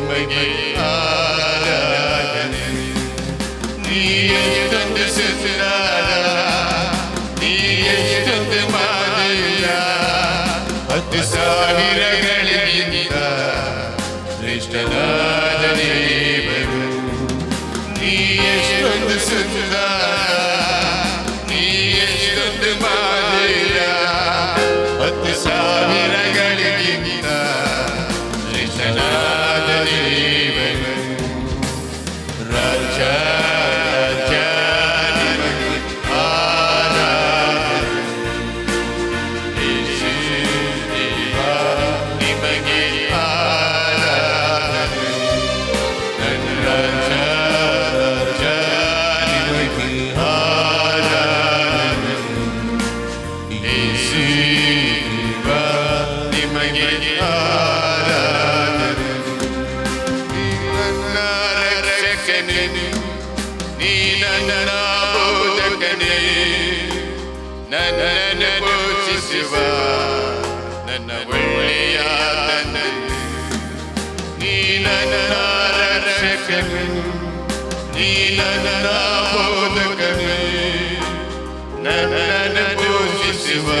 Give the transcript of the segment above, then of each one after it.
மகிமை ஆராதனை. நீயே தந்து சிறாரா நீயே தந்து மாதையா பத்து ಸಾವಿರಗಳಿಗಿಂತ ಶ್ರೇಷ್ಠನಾದ Church. nene botisiba nana welleya nana ni nana rakshakame ni nana bodhakame nana botisiba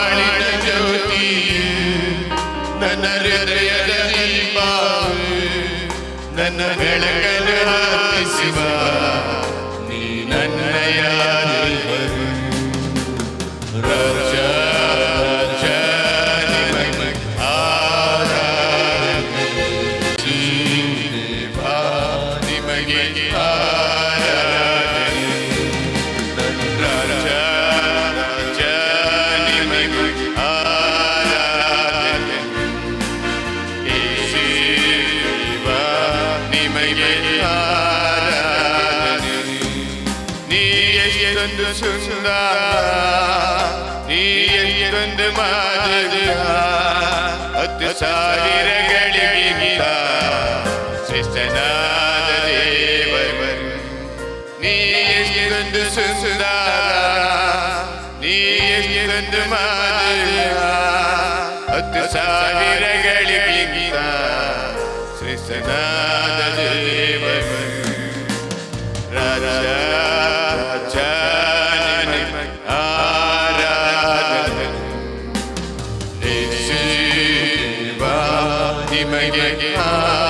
ವಂದನಗಳ Shiva என்று சொன்னார் நீ என்று மாதா அத்து சாரிரகளிடா சிஷ்டநாத தேவர் நீ என்று சொன்னார் நீ என்று மாதா அத்து சாரிரகளிடா சிஷ்டநாத தேவர் Shiva, Himaya.